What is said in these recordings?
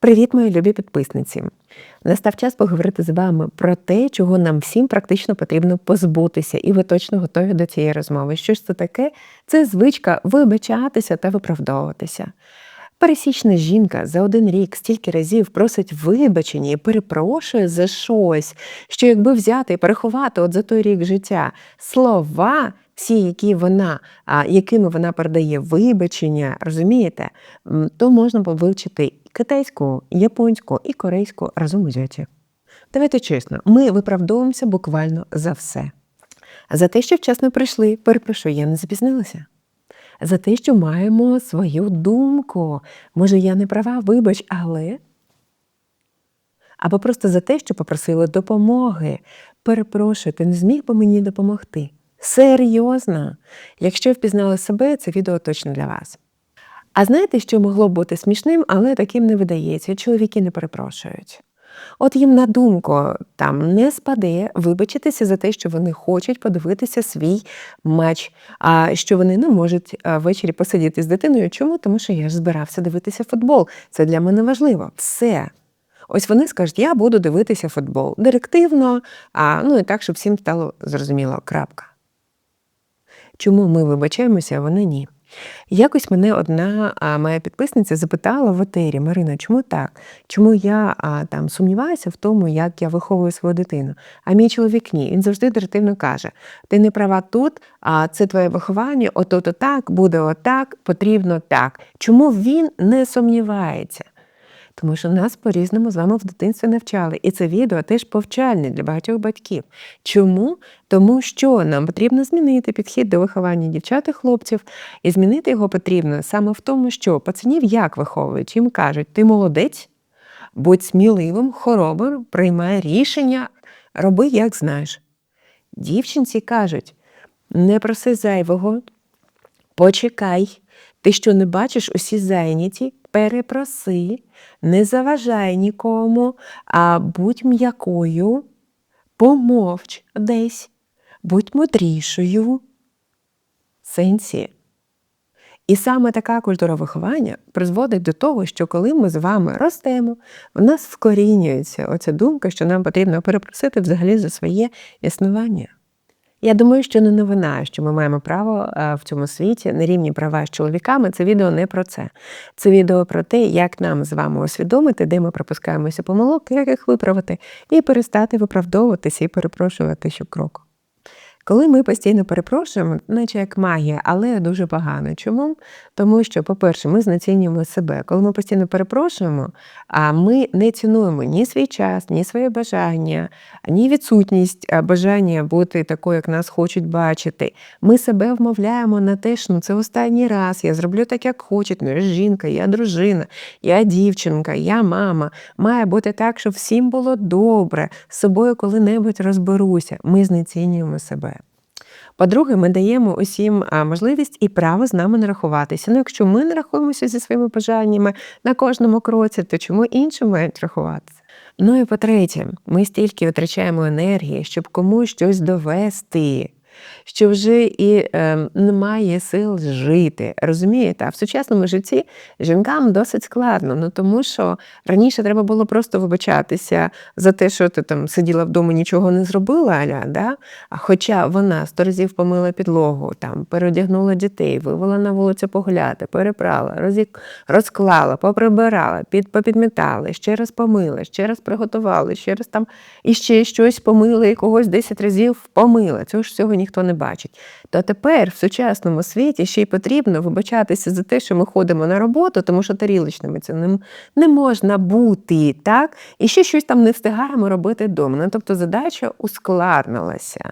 Привіт, мої любі підписниці! Настав час поговорити з вами про те, чого нам всім практично потрібно позбутися, і ви точно готові до цієї розмови. Що ж це таке? Це звичка вибачатися та виправдовуватися. Пересічна жінка за один рік стільки разів просить вибачення і перепрошує за щось, що якби взяти і переховати от за той рік життя слова, всі, які вона, якими вона передає вибачення, розумієте, то можна вивчити і китайську, і японську і корейську разом узяті. Давайте чесно, ми виправдовуємося буквально за все. За те, що вчасно прийшли, перепрошую, я не запізнилася. За те, що маємо свою думку. Може, я не права, вибач, але. Або просто за те, що попросили допомоги. Перепрошую, ти не зміг би мені допомогти. Серйозно. Якщо впізнали себе, це відео точно для вас. А знаєте, що могло б бути смішним, але таким не видається. Чоловіки не перепрошують. От їм на думку там не спаде вибачитися за те, що вони хочуть подивитися свій матч, а що вони не можуть ввечері посидіти з дитиною. Чому? Тому що я ж збирався дивитися футбол. Це для мене важливо. Все. Ось вони скажуть, я буду дивитися футбол директивно, а ну і так, щоб всім стало зрозуміло. Крапка. Чому ми вибачаємося, а вони ні? Якось мене одна моя підписниця запитала в етері, Марина, чому так? Чому я там сумніваюся в тому, як я виховую свою дитину? А мій чоловік ні. Він завжди директивно каже: ти не права тут, а це твоє виховання, ото-то так, буде отак, потрібно так. Чому він не сумнівається? Тому що нас по-різному з вами в дитинстві навчали. І це відео теж повчальне для багатьох батьків. Чому? Тому що нам потрібно змінити підхід до виховання дівчат і хлопців, і змінити його потрібно саме в тому, що пацанів як виховують, їм кажуть, ти молодець, будь сміливим, хоробрим, приймай рішення, роби, як знаєш. Дівчинці кажуть, не проси зайвого, почекай, ти що не бачиш, усі зайняті, перепроси, не заважай нікому, а будь м'якою, помовч десь, будь мудрішою. Сенсі. І саме така культура виховання призводить до того, що коли ми з вами ростемо, в нас вкорінюється оця думка, що нам потрібно перепросити взагалі за своє існування. Я думаю, що не новина, що ми маємо право е, в цьому світі на рівні права з чоловіками. Це відео не про це. Це відео про те, як нам з вами усвідомити, де ми пропускаємося помилок, як їх виправити, і перестати виправдовуватися і перепрошувати щокроку. Коли ми постійно перепрошуємо, наче як магія, але дуже погано. Чому? Тому що, по-перше, ми знецінюємо себе. Коли ми постійно перепрошуємо, а ми не цінуємо ні свій час, ні своє бажання, ні відсутність бажання бути такою, як нас хочуть бачити. Ми себе вмовляємо на те, що ну, це останній раз, я зроблю так, як хочуть. Ну, я жінка, я дружина, я дівчинка, я мама. Має бути так, щоб всім було добре, з собою коли-небудь розберуся. Ми знецінюємо себе. По-друге, ми даємо усім можливість і право з нами не рахуватися. Ну, якщо ми не рахуємося зі своїми бажаннями на кожному кроці, то чому інші мають рахуватися? Ну і по-третє, ми стільки витрачаємо енергії, щоб комусь щось довести. Що вже і е, немає сил жити. Розумієте? А в сучасному житті жінкам досить складно, ну тому що раніше треба було просто вибачатися за те, що ти там сиділа вдома, нічого не зробила, аля, да? а хоча вона сто разів помила підлогу, там, переодягнула дітей, вивела на вулицю погуляти, перепрала, розік... розклала, поприбирала, під... попідмітала, ще раз помила, ще раз приготувала, ще раз там іще щось помила і когось 10 разів помила. Цього ж всього ніхто не бачить. То тепер в сучасному світі ще й потрібно вибачатися за те, що ми ходимо на роботу, тому що тарілочними це не, не можна бути, так? І ще щось там не встигаємо робити вдома. Ну, тобто задача ускладнилася.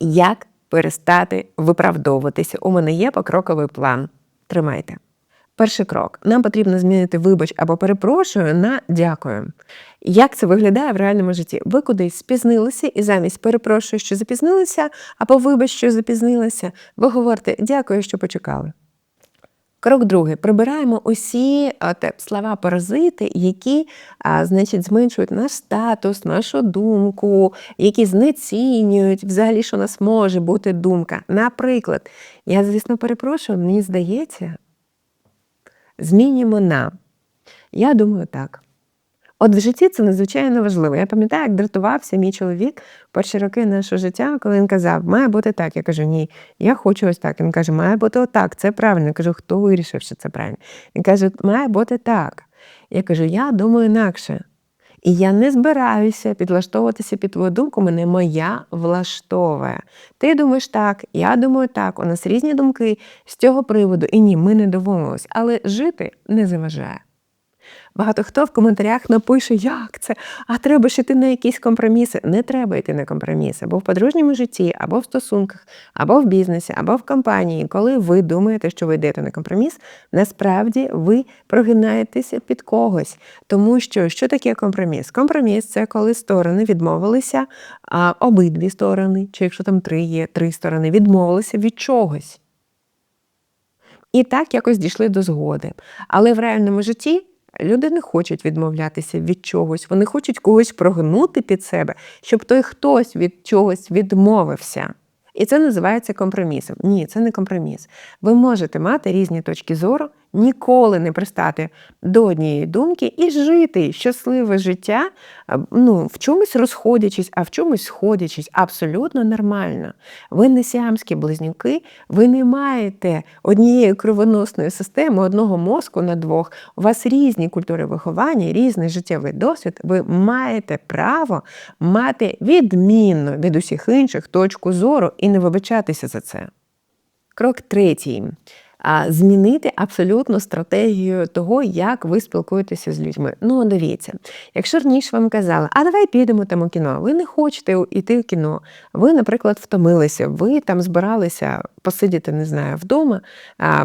Як перестати виправдовуватися? У мене є покроковий план. Тримайте. Перший крок. Нам потрібно змінити вибач або перепрошую на дякую. Як це виглядає в реальному житті? Ви кудись спізнилися і замість перепрошую, що запізнилися, або вибач, що запізнилися, ви говорите дякую, що почекали. Крок другий. Прибираємо усі слова паразити, які а, значить, зменшують наш статус, нашу думку, які знецінюють взагалі, що у нас може бути думка. Наприклад, я, звісно, перепрошую, мені здається, змінюємо на Я думаю, так. От в житті це надзвичайно важливо. Я пам'ятаю, як дратувався мій чоловік перші роки нашого життя, коли він казав, має бути так. Я кажу, ні, я хочу ось так. Він каже, має бути отак, це правильно. Я кажу, хто вирішив, що це правильно? Він каже, має бути так. Я кажу, я думаю інакше. І я не збираюся підлаштовуватися під твою думку, мене моя влаштовує. Ти думаєш так, я думаю так, у нас різні думки з цього приводу. І ні, ми не домовились, але жити не заважає. Багато хто в коментарях напише, як це, а треба ж йти на якісь компроміси. Не треба йти на компроміси, або в подружньому житті, або в стосунках, або в бізнесі, або в компанії. Коли ви думаєте, що ви йдете на компроміс, насправді ви прогинаєтеся під когось. Тому що що таке компроміс? Компроміс це коли сторони відмовилися, а обидві сторони, чи якщо там три є, три сторони, відмовилися від чогось. І так якось дійшли до згоди. Але в реальному житті Люди не хочуть відмовлятися від чогось, вони хочуть когось прогнути під себе, щоб той хтось від чогось відмовився. І це називається компромісом. Ні, це не компроміс. Ви можете мати різні точки зору, ніколи не пристати до однієї думки і жити щасливе життя, ну, в чомусь розходячись, а в чомусь сходячись, абсолютно нормально. Ви не сіамські близнюки, ви не маєте однієї кровоносної системи, одного мозку на двох. У вас різні культури виховання, різний життєвий досвід. Ви маєте право мати відмінну від усіх інших точку зору і не вибачатися за це. Крок третій змінити абсолютно стратегію того, як ви спілкуєтеся з людьми. Ну, дивіться, якщо раніше вам казали, а давай підемо там у кіно, ви не хочете йти в кіно, ви, наприклад, втомилися, ви там збиралися посидіти, не знаю, вдома,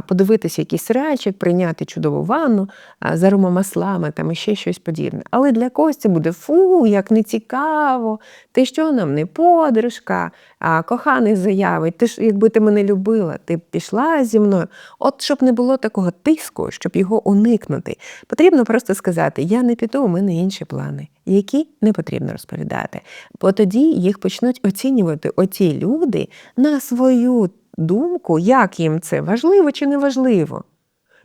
подивитися якийсь серіальчик, прийняти чудову ванну з аромамаслами там ще щось подібне. Але для когось це буде фу, як не цікаво, ти що нам не подружка, коханий заявить, ти ж, якби ти мене любила, ти б пішла зі мною. От щоб не було такого тиску, щоб його уникнути, потрібно просто сказати: Я не піду, у мене інші плани, які не потрібно розповідати. Бо тоді їх почнуть оцінювати оці люди на свою думку, як їм це важливо чи не важливо.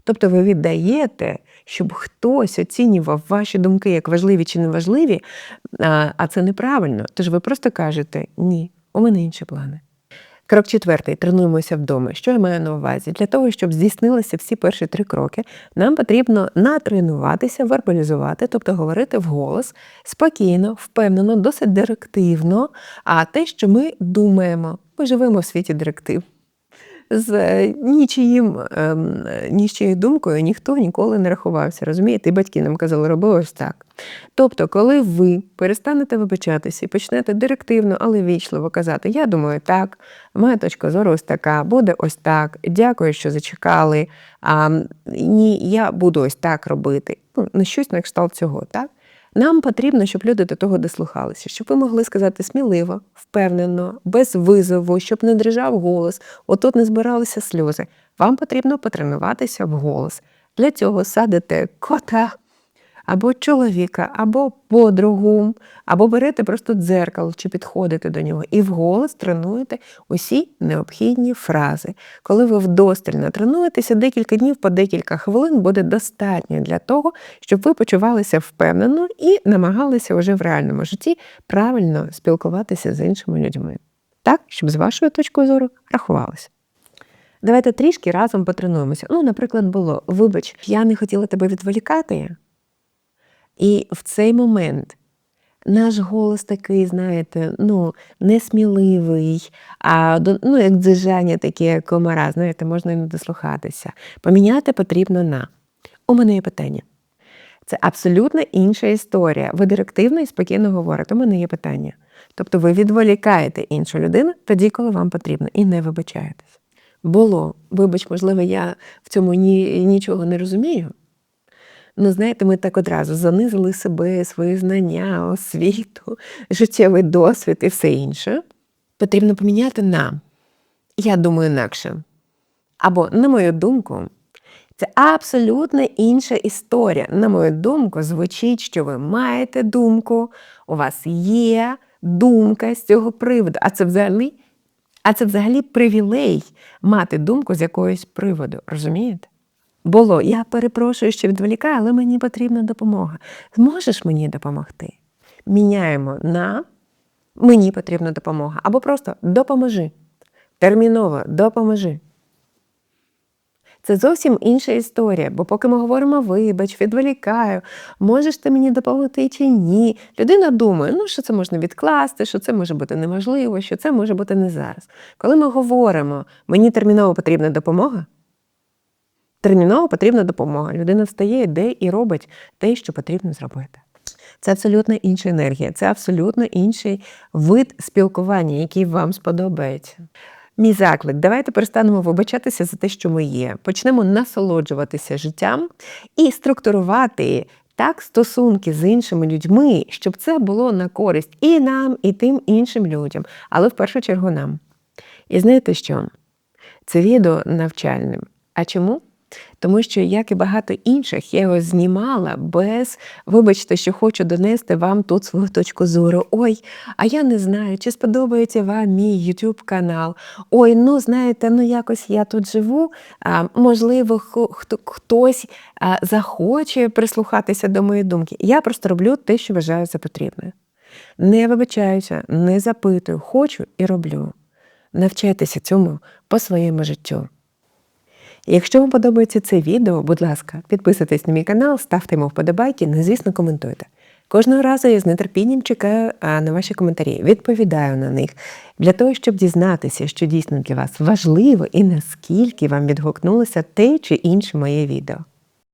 Тобто ви віддаєте, щоб хтось оцінював ваші думки як важливі чи неважливі, а це неправильно. Тож ви просто кажете ні, у мене інші плани. Крок четвертий тренуємося вдома. Що я маю на увазі? Для того, щоб здійснилися всі перші три кроки, нам потрібно натренуватися, вербалізувати, тобто говорити вголос спокійно, впевнено, досить директивно. А те, що ми думаємо, ми живемо в світі директив з е, нічиїм, ем, нічиєю думкою ніхто ніколи не рахувався. Розумієте, батьки нам казали, роби ось так. Тобто, коли ви перестанете вибачатися і почнете директивно, але вічливо казати, я думаю, так, моя точка зору ось така, буде ось так, дякую, що зачекали. А, Ні, я буду ось так робити. Ну, щось на кшталт цього, так? Нам потрібно, щоб люди до того дослухалися, щоб ви могли сказати сміливо, впевнено, без визову, щоб не дрижав голос, отут не збиралися сльози. Вам потрібно потренуватися в голос. Для цього садите кота або чоловіка, або подругу, або берете просто дзеркало чи підходите до нього і вголос тренуєте усі необхідні фрази. Коли ви вдосталь натренуєтеся, декілька днів по декілька хвилин буде достатньо для того, щоб ви почувалися впевнено і намагалися вже в реальному житті правильно спілкуватися з іншими людьми. Так, щоб з вашою точкою зору рахувалося. Давайте трішки разом потренуємося. Ну, наприклад, було: вибач, я не хотіла тебе відволікати. І в цей момент наш голос такий, знаєте, ну, несміливий, а ну, як дзижання таке комара, знаєте, можна і не дослухатися. Поміняти потрібно на. У мене є питання. Це абсолютно інша історія. Ви директивно і спокійно говорите, у мене є питання. Тобто ви відволікаєте іншу людину тоді, коли вам потрібно, і не вибачаєтесь. Було, вибач, можливо, я в цьому ні, нічого не розумію. Ну, знаєте, ми так одразу занизили себе, свої знання, освіту, життєвий досвід і все інше. Потрібно поміняти на, я думаю, інакше. Або, на мою думку, це абсолютно інша історія. На мою думку, звучить, що ви маєте думку, у вас є думка з цього приводу. А це взагалі а це взагалі привілей мати думку з якоїсь приводу. Розумієте? Було я перепрошую, що відволікаю, але мені потрібна допомога. Зможеш мені допомогти? Міняємо на мені потрібна допомога. Або просто допоможи. Терміново допоможи. Це зовсім інша історія, бо поки ми говоримо вибач, відволікаю, можеш ти мені допомогти чи ні. Людина думає, ну що це можна відкласти, що це може бути неможливо, що це може бути не зараз. Коли ми говоримо, мені терміново потрібна допомога, терміново потрібна допомога. Людина встає, йде і робить те, що потрібно зробити. Це абсолютно інша енергія, це абсолютно інший вид спілкування, який вам сподобається. Мій заклик, давайте перестанемо вибачатися за те, що ми є. Почнемо насолоджуватися життям і структурувати так стосунки з іншими людьми, щоб це було на користь і нам, і тим іншим людям, але в першу чергу нам. І знаєте що? Це відео навчальним. А чому? Тому що, як і багато інших, я його знімала без, вибачте, що хочу донести вам тут свою точку зору. Ой, а я не знаю, чи сподобається вам мій YouTube канал. Ой, ну знаєте, ну якось я тут живу. А, можливо, хто, хтось захоче прислухатися до моєї думки. Я просто роблю те, що вважаю за потрібне. Не вибачаюся, не запитую, хочу і роблю. Навчайтеся цьому по своєму життю. Якщо вам подобається це відео, будь ласка, підписуйтесь на мій канал, ставте йому вподобайки, ну, звісно, коментуйте. Кожного разу я з нетерпінням чекаю на ваші коментарі, відповідаю на них для того, щоб дізнатися, що дійсно для вас важливо і наскільки вам відгукнулося те чи інше моє відео.